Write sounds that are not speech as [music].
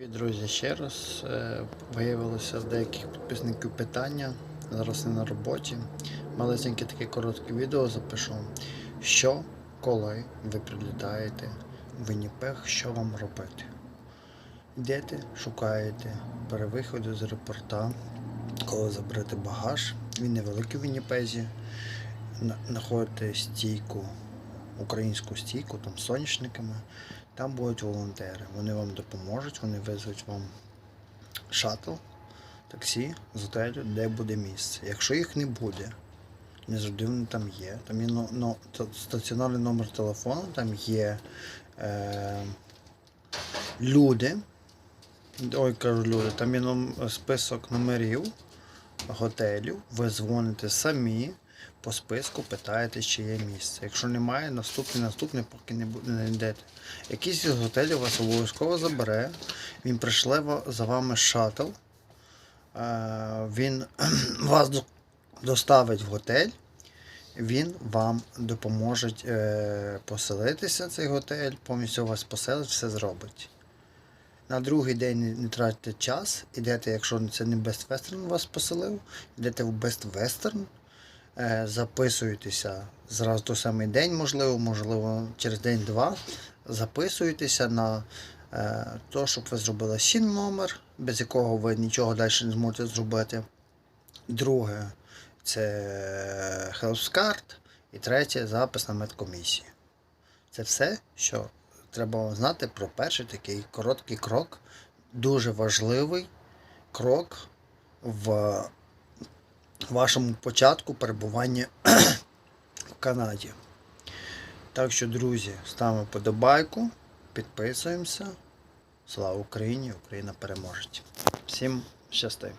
Друзі, ще раз е, виявилося в деяких підписників питання. Зараз не на роботі. Малесеньке таке коротке відео запишу. Що, коли ви прилітаєте в Вінніпег, що вам робити? Йдете, шукаєте перевиходу з аеропорта, коли заберете багаж. Він невеликий в Вінніпезі. Знаходите стійку, українську стійку, там з соняшниками. Там будуть волонтери. Вони вам допоможуть, вони визвуть вам шаттл, таксі з готелю, де буде місце. Якщо їх не буде, не завжди вони там є. Там є но, но, стаціонарний номер телефону, там є е, люди. Ой, кажу люди, там є список номерів готелів. Ви дзвоните самі по списку, питаєте, чи є місце. Якщо немає, наступний, наступний, поки не буде йдете. Якийсь із готелів вас обов'язково забере, він пришле ва- за вами шаттл, е, він [clears throat] вас доставить в готель, він вам допоможе е, поселитися, цей готель, повністю вас поселить, все зробить. На другий день не, тратите час, ідете, якщо це не Best Western вас поселив, йдете в Best Western, е, записуєтеся зразу той самий день, можливо, можливо, через день-два. Записуєтеся на е, то, щоб ви зробили сін номер, без якого ви нічого далі не зможете зробити. Друге це HelpsCard. І третє запис на медкомісію. Це все, що треба знати про перший такий короткий крок, дуже важливий крок в вашому початку перебування в Канаді. Так що, друзі, ставимо подобайку, підписуємося. Слава Україні! Україна переможе! Всім щасти!